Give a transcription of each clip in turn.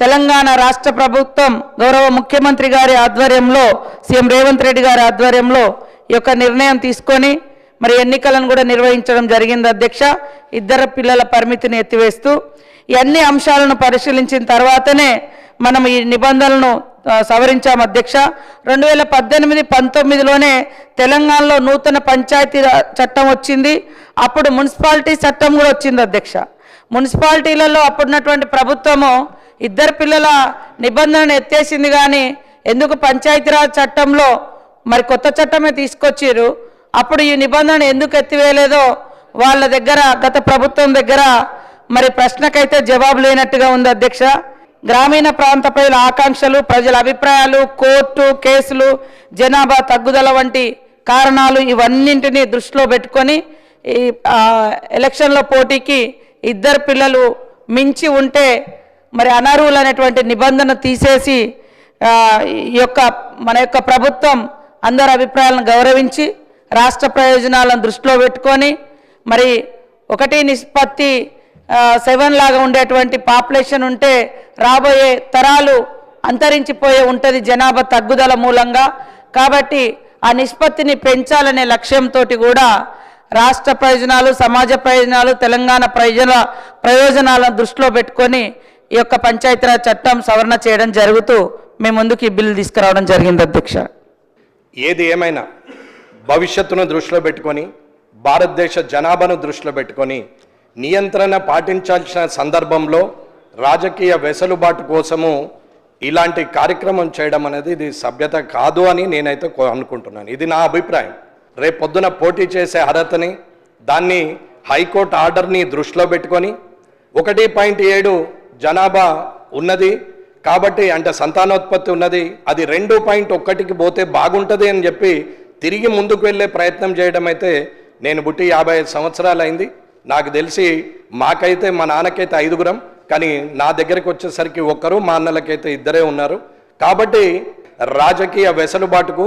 తెలంగాణ రాష్ట్ర ప్రభుత్వం గౌరవ ముఖ్యమంత్రి గారి ఆధ్వర్యంలో సీఎం రేవంత్ రెడ్డి గారి ఆధ్వర్యంలో ఈ యొక్క నిర్ణయం తీసుకొని మరి ఎన్నికలను కూడా నిర్వహించడం జరిగింది అధ్యక్ష. ఇద్దరు పిల్లల పరిమితిని ఎత్తివేస్తూ ఈ అన్ని అంశాలను పరిశీలించిన తర్వాతనే మనం ఈ నిబంధనలను సవరించాం అధ్యక్ష. రెండు వేల పద్దెనిమిది పంతొమ్మిదిలోనే తెలంగాణలో నూతన పంచాయతీ చట్టం వచ్చింది. అప్పుడు మున్సిపాలిటీ చట్టం కూడా వచ్చింది అధ్యక్ష. మున్సిపాలిటీలలో అప్పుడున్నటువంటి ప్రభుత్వము ఇద్దరు పిల్లల నిబంధనను ఎత్తేసింది కానీ ఎందుకు పంచాయతీరాజ్ చట్టంలో మరి కొత్త చట్టమే తీసుకొచ్చారు అప్పుడు ఈ నిబంధన ఎందుకు ఎత్తివేయలేదో వాళ్ళ దగ్గర గత ప్రభుత్వం దగ్గర మరి ప్రశ్నకైతే జవాబు లేనట్టుగా ఉంది అధ్యక్ష. గ్రామీణ ప్రాంత ప్రజల ఆకాంక్షలు ప్రజల అభిప్రాయాలు కోర్టు కేసులు జనాభా తగ్గుదల వంటి కారణాలు ఇవన్నింటినీ దృష్టిలో పెట్టుకొని ఈ ఎలక్షన్లో పోటీకి ఇద్దరు పిల్లలు మించి ఉంటే మరి అనర్హులైనటువంటి నిబంధన తీసేసి ఈ యొక్క మన యొక్క ప్రభుత్వం అందరి అభిప్రాయాలను గౌరవించి రాష్ట్ర ప్రయోజనాలను దృష్టిలో పెట్టుకొని మరి ఒకటి నిష్పత్తి సెవెన్ లాగా ఉండేటువంటి పాపులేషన్ ఉంటే రాబోయే తరాలు అంతరించిపోయే ఉంటుంది జనాభా తగ్గుదల మూలంగా. కాబట్టి ఆ నిష్పత్తిని పెంచాలనే లక్ష్యంతో కూడా రాష్ట్ర ప్రయోజనాలు సమాజ ప్రయోజనాలు తెలంగాణ ప్రయోజన ప్రయోజనాలను దృష్టిలో పెట్టుకొని ఈ యొక్క పంచాయతీరాజ్ చట్టం సవరణ చేయడం జరుగుతూ మేము ముందుకు ఈ బిల్లు తీసుకురావడం జరిగింది అధ్యక్ష. ఏది ఏమైనా భవిష్యత్తును దృష్టిలో పెట్టుకొని భారతదేశ జనాభాను దృష్టిలో పెట్టుకొని నియంత్రణ పాటించాల్సిన సందర్భంలో రాజకీయ వెసులుబాటు కోసము ఇలాంటి కార్యక్రమం చేయడం అనేది ఇది సభ్యత కాదు అని నేనైతే అనుకుంటున్నాను. ఇది నా అభిప్రాయం. రేపు పొద్దున పోటీ చేసే అర్హతని దాన్ని హైకోర్టు ఆర్డర్ని దృష్టిలో పెట్టుకొని ఒకటి పాయింట్ ఏడు జనాభా ఉన్నది కాబట్టి అంటే సంతానోత్పత్తి ఉన్నది. అది రెండు పాయింట్ ఒక్కటికి పోతే బాగుంటుంది అని చెప్పి తిరిగి ముందుకు వెళ్ళే ప్రయత్నం చేయడం అయితే నేను పుట్టి యాభై ఐదు సంవత్సరాలు అయింది నాకు తెలిసి మాకైతే మా నాన్నకైతే ఐదుగురం కానీ నా దగ్గరికి వచ్చేసరికి ఒక్కరు మా అన్నలకైతే ఇద్దరే ఉన్నారు. కాబట్టి రాజకీయ వెసులుబాటుకు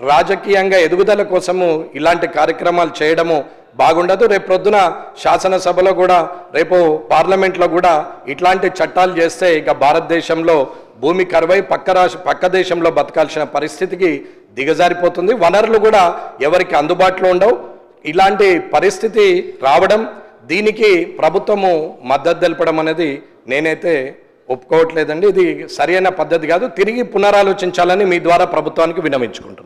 రాజకీయంగా ఎదుగుదల కోసము ఇలాంటి కార్యక్రమాలు చేయడము బాగుండదు. రేపు ప్రొద్దున శాసనసభలో కూడా రేపు పార్లమెంట్లో కూడా ఇట్లాంటి చట్టాలు చేస్తే ఇక భారతదేశంలో భూమి కరువై పక్క రాష్ట్ర పక్క దేశంలో బతకాల్సిన పరిస్థితికి దిగజారిపోతుంది. వనరులు కూడా ఎవరికి అందుబాటులో ఉండవు. ఇలాంటి పరిస్థితి రావడం దీనికి ప్రభుత్వము మద్దతు తెలపడం అనేది నేనైతే ఒప్పుకోవట్లేదండి. ఇది సరైన పద్ధతి కాదు. తిరిగి పునరాలోచించాలని మీ ద్వారా ప్రభుత్వానికి వినమించుకుంటున్నాను.